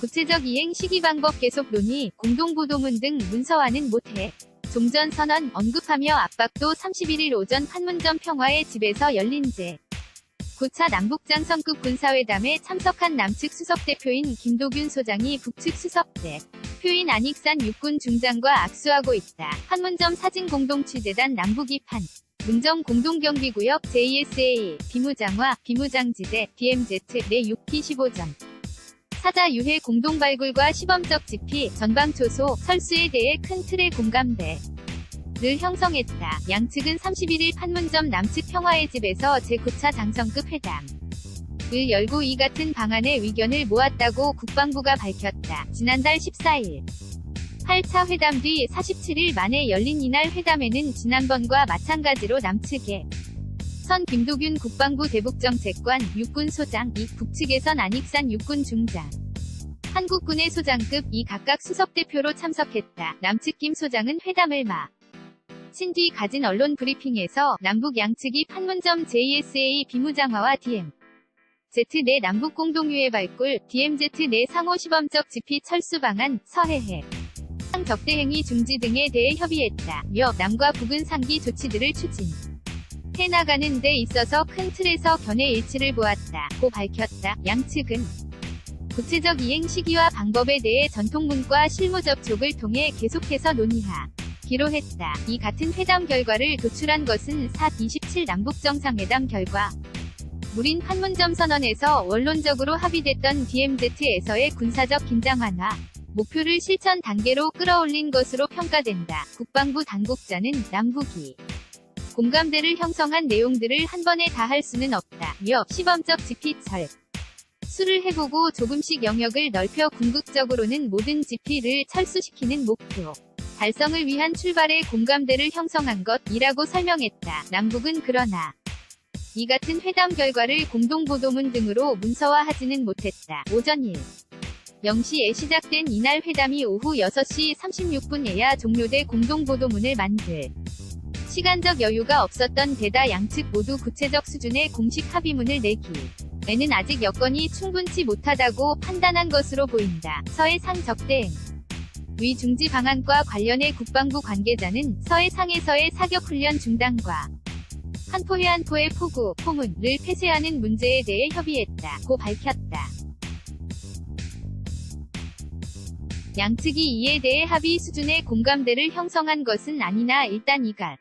구체적 이행 시기 방법 계속 논의, 공동보도문 등 문서화는 못해. 종전 선언 언급하며 압박도 31일 오전 판문점 평화의 집에서 열린 제 9차 남북장 성급 군사회담에 참석한 남측 수석대표인 김도균 소장이 북측 수석대 표인 안익산 육군 중장과 악수하고 있다. 판문점 사진 공동 취재단 남북이 판 문정 공동경비구역 JSA 비무장화 비무장지대 DMZ 내 6P 15점 사자 유해 공동 발굴과 시범적 지피, 전방초소, 설수에 대해 큰 틀의 공감대. 를 형성했다. 양측은 31일 판문점 남측 평화의 집에서 제9차 장성급 회담. 을 열고 이 같은 방안의 의견을 모았다고 국방부가 밝혔다. 지난달 14일. 8차 회담 뒤 47일 만에 열린 이날 회담에는 지난번과 마찬가지로 남측에 선 김도균 국방부 대북정책관 육군소장 이 북측에선 안익산 육군 중장 한국군의 소장급 이 각각 수석대표로 참석했다. 남측 김 소장은 회담을 마. 친뒤 가진 언론 브리핑에서 남북 양측이 판문점 JSA 비무장화와 DM Z 내 남북 공동유해 발굴, DMZ 내 상호 시범적 지피 철수 방안, 서해해 상 적대 행위 중지 등에 대해 협의했다. 며 남과 북은 상기 조치들을 추진. 해나가는 데 있어서 큰 틀에서 견해 일치를 보았다. 고 밝혔다. 양측은 구체적 이행 시기와 방법에 대해 전통문과 실무 접촉을 통해 계속해서 논의하. 기로 했다. 이 같은 회담 결과를 도출한 것은 4.27 남북정상회담 결과. 무린 판문점 선언에서 원론적으로 합의됐던 DMZ에서의 군사적 긴장 완화, 목표를 실천 단계로 끌어올린 것으로 평가된다. 국방부 당국자는 남북이 공감대를 형성한 내용들을 한 번에 다 할 수는 없다. 며 시범적 지피철 수를 해보고 조금씩 영역을 넓혀 궁극적으로는 모든 지피를 철수시키는 목표 달성을 위한 출발의 공감대를 형성한 것이라고 설명했다. 남북은 그러나 이 같은 회담 결과를 공동보도문 등으로 문서화하지는 못했다. 오전 1. 0시에 시작된 이날 회담이 오후 6시 36분에야 종료돼 공동보도문을 만들 시간적 여유가 없었던 데다 양측 모두 구체적 수준의 공식 합의문을 내기 에는 아직 여건이 충분치 못하다고 판단한 것으로 보인다. 서해상 적대행 위 중지 방안과 관련해 국방부 관계자는 서해상에서의 사격훈련 중단과 한포 해안포의 포구, 포문을 폐쇄하는 문제에 대해 협의했다. 고 밝혔다. 양측이 이에 대해 합의 수준의 공감대를 형성한 것은 아니나 일단 이갈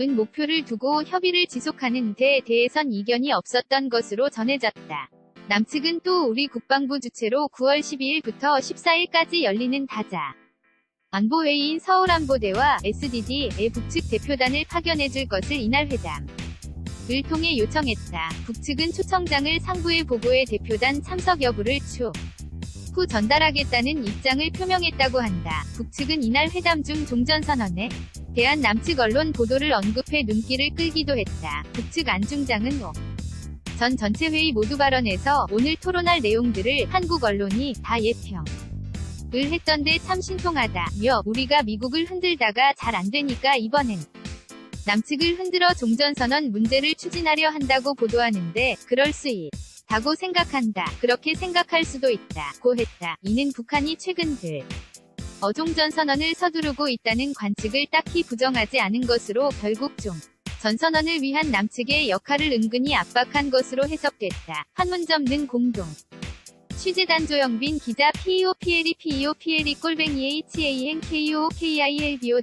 은 목표를 두고 협의를 지속하는 데 대해선 이견이 없었던 것으로 전해졌다. 남측은 또 우리 국방부 주최로 9월 12일부터 14일까지 열리는 다자 안보회의인 서울안보대와 SDD의 북측 대표단을 파견해줄 것을 이날 회담 을 통해 요청했다. 북측은 초청장을 상부에 보고해 대표단 참석 여부를 추. 후 전달하겠다는 입장을 표명했다고 한다. 북측은 이날 회담 중 종전선언에 대한 남측 언론 보도를 언급해 눈길을 끌기도 했다. 북측 안중장은 5. 전 전체 회의 모두 발언에서 오늘 토론할 내용들을 한국 언론이 다 예평. 을 했던데 참 신통하다. 며 우리가 미국을 흔들다가 잘 안되니까 이번엔 남측을 흔들어 종전선언 문제를 추진하려 한다고 보도하는데 그럴 수 있. 다고 생각한다. 그렇게 생각할 수도 있다. 고 했다. 이는 북한이 최근 들 어종전 선언을 서두르고 있다는 관측을 딱히 부정하지 않은 것으로 결국 종 전 선언을 위한 남측의 역할을 은근히 압박한 것으로 해석됐다. 판문점 는 공동 취재단 조영빈 기자 PEO PLE PEO PLE 꼴뱅이 HAN KO KILBO